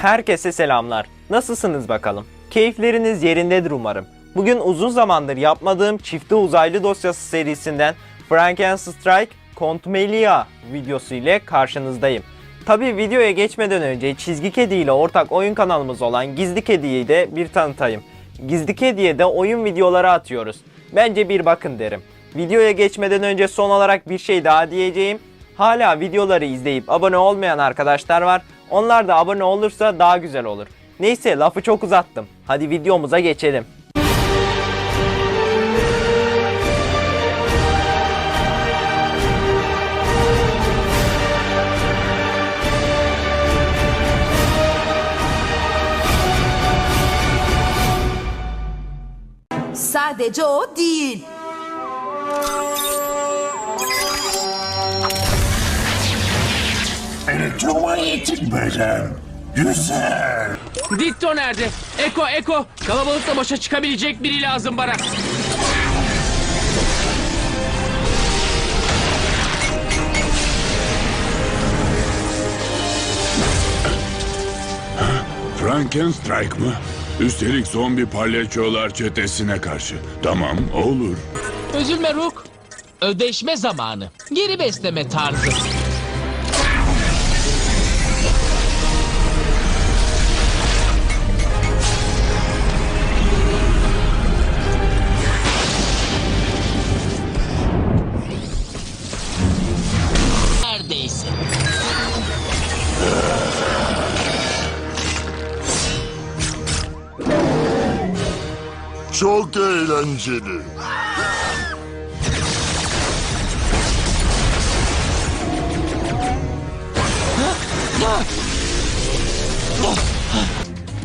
Herkese selamlar. Nasılsınız bakalım? Keyifleriniz yerindedir umarım. Bugün uzun zamandır yapmadığım çifte uzaylı dosyası serisinden Frankenstrike Quantumania videosu ile karşınızdayım. Tabi videoya geçmeden önce Çizgi Kedi ile ortak oyun kanalımız olan Gizli Kedi'yi de bir tanıtayım. Gizli Kedi'ye de oyun videoları atıyoruz. Bence bir bakın derim. Videoya geçmeden önce son olarak bir şey daha diyeceğim. Hala videoları izleyip abone olmayan arkadaşlar var. Onlar da abone olursa daha güzel olur. Neyse lafı çok uzattım. Hadi videomuza geçelim. Sadece o değil. Elektromanyetik beden. Güzel. Dikto nerede? Eko Eko. Kalabalıkla başa çıkabilecek biri lazım bana. Frankenstrike mı? Üstelik zombi palyaçolar çetesine karşı. Tamam olur. Üzülme Rook. Ödeşme zamanı. Geri besleme tarzı. Çok eğlenceli.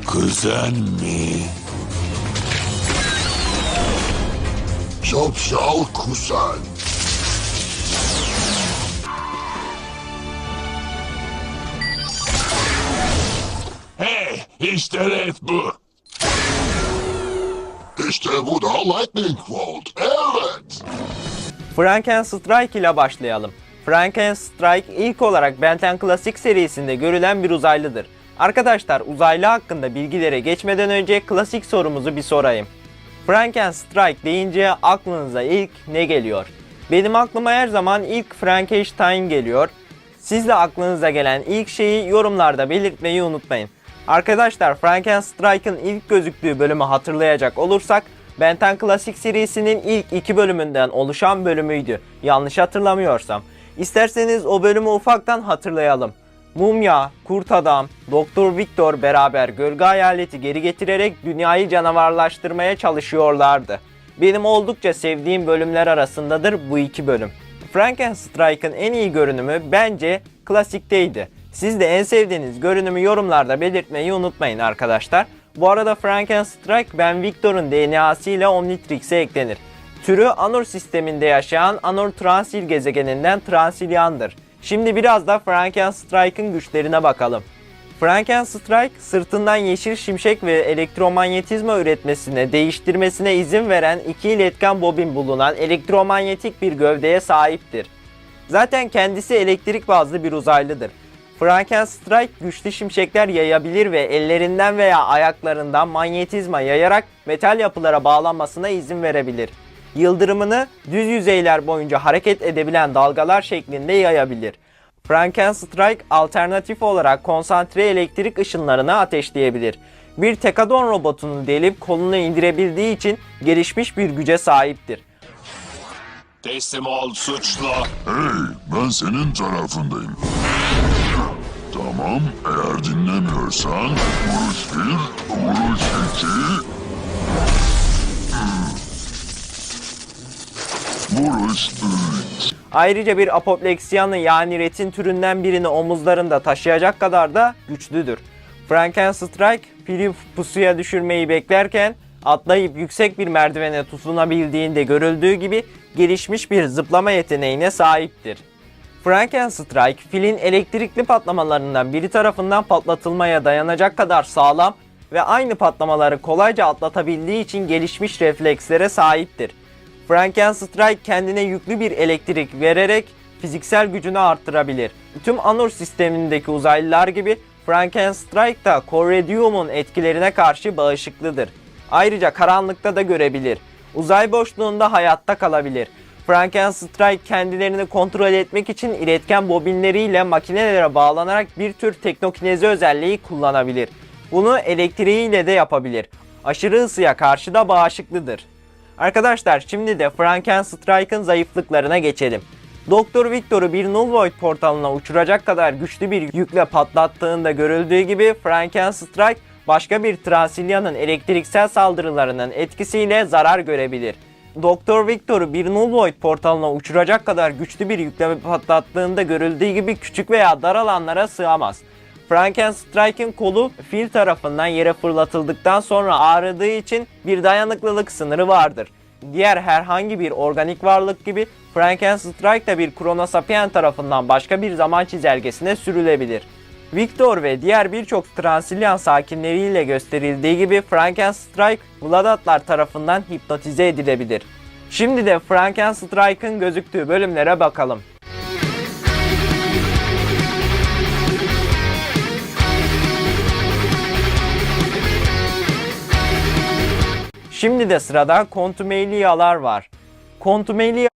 Kuzen mi? Şapşal kuzen. Hey, işte Red bu. İşte bu da Lightning Bolt. Evet. Frankenstrike ile başlayalım. Frankenstrike ilk olarak Ben 10 Classic serisinde görülen bir uzaylıdır. Arkadaşlar uzaylı hakkında bilgilere geçmeden önce klasik sorumuzu bir sorayım. Frankenstrike deyince aklınıza ilk ne geliyor? Benim aklıma her zaman ilk Frankenstein geliyor. Siz de aklınıza gelen ilk şeyi yorumlarda belirtmeyi unutmayın. Arkadaşlar Frankenstrike'ın ilk gözüktüğü bölümü hatırlayacak olursak Ben 10 Classic serisinin ilk iki bölümünden oluşan bölümüydü. Yanlış hatırlamıyorsam. İsterseniz o bölümü ufaktan hatırlayalım. Mumya, Kurt Adam, Doktor Victor beraber gölge hayaleti geri getirerek dünyayı canavarlaştırmaya çalışıyorlardı. Benim oldukça sevdiğim bölümler arasındadır bu iki bölüm. Frankenstrike'ın en iyi görünümü bence klasikteydi. Siz de en sevdiğiniz görünümü yorumlarda belirtmeyi unutmayın arkadaşlar. Bu arada Frankenstrike Ben Victor'un DNA'sı ile Omnitrix'e eklenir. Türü Anor sisteminde yaşayan Anor Transil gezegeninden Transilyan'dır. Şimdi biraz da Frankenstrike'ın güçlerine bakalım. Frankenstrike sırtından yeşil şimşek ve elektromanyetizma üretmesine, değiştirmesine izin veren iki iletken bobin bulunan elektromanyetik bir gövdeye sahiptir. Zaten kendisi elektrik bazlı bir uzaylıdır. Frankenstrike güçlü şimşekler yayabilir ve ellerinden veya ayaklarından manyetizma yayarak metal yapılara bağlanmasına izin verebilir. Yıldırımını düz yüzeyler boyunca hareket edebilen dalgalar şeklinde yayabilir. Frankenstrike alternatif olarak konsantre elektrik ışınlarını ateşleyebilir. Bir tekadon robotunu delip kolunu indirebildiği için gelişmiş bir güce sahiptir. Teslim ol suçlu. Hey, ben senin tarafındayım. Tamam, eğer dinlemiyorsan vuruş bir, vuruş iki... Vuruş üç. Ayrıca bir apopleksiyanı yani retin türünden birini omuzlarında taşıyacak kadar da güçlüdür. Frankenstrike fili pusuya düşürmeyi beklerken atlayıp yüksek bir merdivene tutunabildiğinde görüldüğü gibi gelişmiş bir zıplama yeteneğine sahiptir. Frankenstrike filin elektrikli patlamalarından biri tarafından patlatılmaya dayanacak kadar sağlam ve aynı patlamaları kolayca atlatabildiği için gelişmiş reflekslere sahiptir. Frankenstrike kendine yüklü bir elektrik vererek fiziksel gücünü arttırabilir. Tüm Anor sistemindeki uzaylılar gibi Frankenstrike da Corredium'un etkilerine karşı bağışıklıdır. Ayrıca karanlıkta da görebilir. Uzay boşluğunda hayatta kalabilir. Frankenstrike kendilerini kontrol etmek için iletken bobinleriyle makinelere bağlanarak bir tür teknokinezi özelliği kullanabilir. Bunu elektriğiyle de yapabilir. Aşırı ısıya karşı da bağışıklıdır. Arkadaşlar şimdi de Frankenstrike'ın zayıflıklarına geçelim. Doktor Victor'u bir Null Void portalına uçuracak kadar güçlü bir yükle patlattığında görüldüğü gibi Frankenstrike başka bir Transilyan'ın elektriksel saldırılarının etkisiyle zarar görebilir. Doktor Victor'u bir Null portalına uçuracak kadar güçlü bir yükle patlattığında görüldüğü gibi küçük veya dar alanlara sığamaz. Frankenstrike'in kolu fil tarafından yere fırlatıldıktan sonra ağrıdığı için bir dayanıklılık sınırı vardır. Diğer herhangi bir organik varlık gibi Frankenstrike de bir Kronosapien tarafından başka bir zaman çizelgesine sürülebilir. Victor ve diğer birçok Transilyan sakinleriyle gösterildiği gibi Frankenstrike Vladatlar tarafından hipnotize edilebilir. Şimdi de Frankenstrike'ın gözüktüğü bölümlere bakalım. Şimdi de sırada Contumelia'lar var. Contumelia